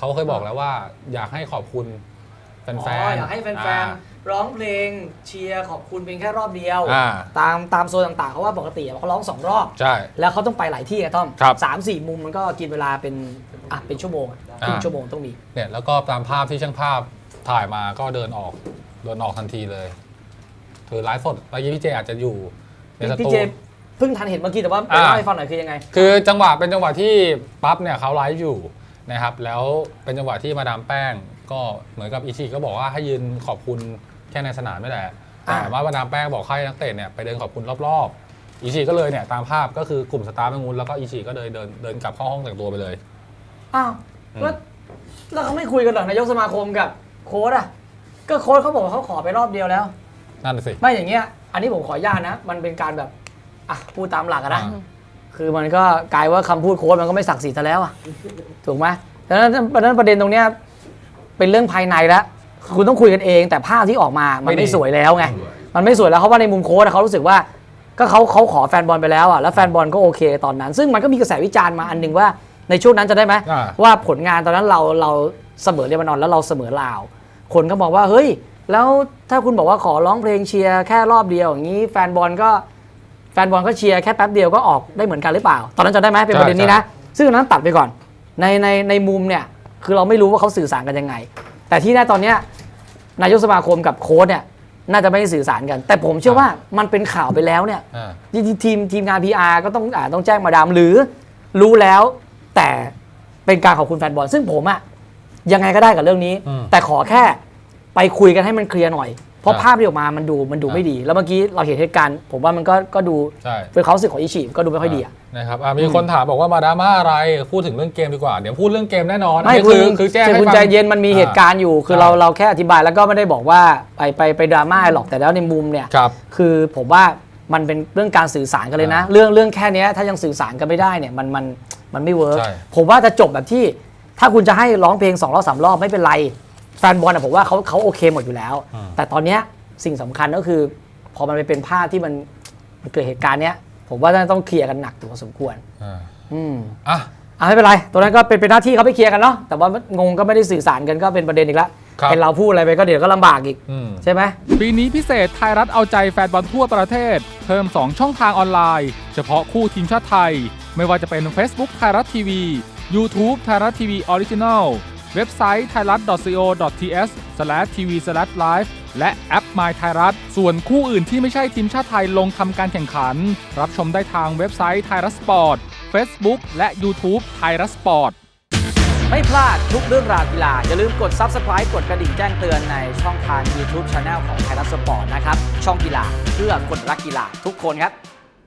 เขาเคยบอกแล้วว่าอยากให้ขอบคุณแฟนอ๋อๆอยากให้แฟนอ่าๆร้องเพลงเชียร์ขอบคุณเพียงแค่รอบเดียว อ่าตามตามโซนต่างๆเขาว่าปกติเขาร้องสองรอบ ใช่ แล้วเขาต้องไปหลายที่อะต้อมครับสามสี่มุมมันก็กินเวลาเป็นอะเป็นชั่วโมงอะครึ่งอ่า ชั่วโมงต้องมี เนี่ยแล้วก็ตามภาพที่ช่างภาพถ่ายมาก็เดินออกเดินออกทันทีเลยถือไลฟ์สดแล้วยี่พี่เจอาจจะอยู่ในสพี่ตู เจเพิ่งทันเห็นเมื่อกี้แต่ว่าไปอ่า เล่าให้ฟังหน่อยคือยังไง คือจังหวะเป็นจังหวะที่ปั๊บเนี่ยเขาไลฟ์อยู่ นะครับ แล้วเป็นจังหวะที่มาดามแป้ง ก็เหมือนกับอิชิก็บอกว่าให้ยืนขอบคุณแค่ในสนามไม่แหละแต่อ่าว่ามาดามแป้งบอกให้นักเตะเนี่ยไปเดินขอบคุณรอบๆอิชิก็เลยเนี่ยตามภาพก็คือกลุ่มสตาร์ทแมงมุนแล้วก็อิชิก็เลยเดินเดินกลับเข้าห้องแต่งตัวไปเลยอ้าวอืมแล้วแล้วเขาไม่คุยกันเหรอนายกสมาคมกับโค้ดอะก็โค้ดเขาบอกว่าเขาขอไปรอบเดียวแล้วนั่นนะสิไม่อย่างเงี้ย อันนี้ผมขออนุญาตนะ มันเป็นการแบบอะพูดตามหลักอะนะอ่า คือมันก็กลายว่าคำพูดโค้ดมันก็ไม่ศักดิ์สิทธิ์ซะแล้วอะถูกไหมดังนั้นดังนั้นประเด็นตรงเนี้ยเป็นเรื่องภายในแล้วคุณต้องคุยกันเอง แต่ภาพที่ออกมามันไม่สวยแล้วไงมันไม่สวยแล้วเพราะว่าในมุมโค้ดอะเขารู้สึกว่าก็เขาเขาขอแฟนบอลไปแล้วอะแล้วแฟนบอลก็โอเคตอนนั้น ซึ่งมันก็มีกระแสวิจารณ์มาอันหนึ่งว่าในช่วงนั้นจะได้ไหมอ่า ว่าผลงานตอนนั้นเราเราเสมอเลบานอนแล้วเราเสมอลาว คนก็บอกว่าเฮ้ย แล้วถ้าคุณบอกว่าขอร้องเพลงเชียร์แค่รอบเดียวอย่างนี้แฟนบอลก็ แฟนบอลก็เชียร์แค่แป๊บเดียวก็ออกได้เหมือนกันหรือเปล่า ตอนนั้นจะได้ไหมเป็นประเด็นนี้นะ ซึ่งอันนั้นตัดไปก่อน ในในในมุมเนี่ยคือเราไม่รู้ว่าเขาสื่อสารกันยังไง แต่ที่แน่ตอนเนี้ยนายกสมาคมกับโค้ชเนี่ยน่าจะไม่ได้สื่อสารกัน แต่ผมเชื่อว่ามันเป็นข่าวไปแล้วเนี่ยอ่าทีทีทีมทีมงาน PR ก็ต้องอาต้องแจ้งมาดามหรือรู้แล้วแต่เป็นการขอบคุณแฟนบอลซึ่งผมอะยังไงก็ได้กับเรื่องนี้อืมแต่ขอแค่ไปคุยกันให้มันเคลียร์หน่อย เพราะอ่าภาพที่ออกมามันดูมันดูอ่าไม่ดี แล้วเมื่อกี้เราเห็นเหตุการณ์ผมว่ามันก็ก็ดูใช่ เป็นความรู้สึกของอิชิก็ดูไม่ค่อยดีอะ นะครับอะมีคนถามบอกว่ามาดราม่าอะไรพูดถึงเรื่องเกมดีกว่า เดี๋ยวพูดเรื่องเกมแน่นอนไม่อันนี้คุคืณอคือแจ้งให้คุณฟัง ใจเย็นมันมีเหตุการณ์อยู่ คือใช่เราเราแค่อธิบายแล้วก็ไม่ได้บอกว่าไปไปไปดราม่าหรอกแต่แล้วในมุมเนี่ยครับ คือผมว่ามันเป็นเรื่องการสื่อสารกันเลยนะอ่าเรื่องเรื่องแค่เนี้ยถ้ายังสื่อสารกันไม่ได้เนี่ยมันมันมันไม่เวิร์กใช่ผมว่าจะจบแบบที่ ถ้าคุณจะให้ร้องเพลงสองรอบสามรอบไม่เป็นไร แฟนบอลอะผมว่าเขาเขาโอเคหมดอยู่แล้ว อืม แต่ตอนเนี้ยสิ่งสำคัญก็คือ พอมันไปเป็นภาพที่มันมันเกิดเหตุการณ์เนี้ย ผมว่าน่าจะต้องเคลียร์กันหนักถึงพอสมควร อ่าอืมอะ อะไม่เป็นไรตัวนั้นก็เป็นเป็นหน้าที่เขาไปเคลียร์กันเนาะแต่ว่างงก็ไม่ได้สื่อสารกันก็เป็นประเด็นอีกแล้วครับ เป็นเราพูดอะไรไปก็เดี๋ยวก็ลำบากอีก อืม ใช่ไหม ปีนี้พิเศษไทยรัฐเอาใจแฟนบอลทั่วประเทศ เพิ่ม 2 ช่องทางออนไลน์ เฉพาะคู่ทีมชาติไทย ไม่ว่าจะเป็น Facebook ไทยรัฐทีวี YouTube ไทยรัฐทีวีออริจินัล เว็บไซต์ thailand.co.th/tv/live และแอป My ไทยรัฐ ส่วนคู่อื่นที่ไม่ใช่ทีมชาติไทยลงทำการแข่งขัน รับชมได้ทางเว็บไซต์ไทยรัฐสปอร์ต Facebook และ YouTube ไทยรัฐสปอร์ต ไม่พลาดทุกเรื่องราวกีฬา อย่าลืมกด Subscribe กดกระดิ่งแจ้งเตือนในช่องทาง YouTube Channel ของไทยรัฐสปอร์ตนะครับ ช่องกีฬาเพื่อคนรักกีฬาทุกคนครับ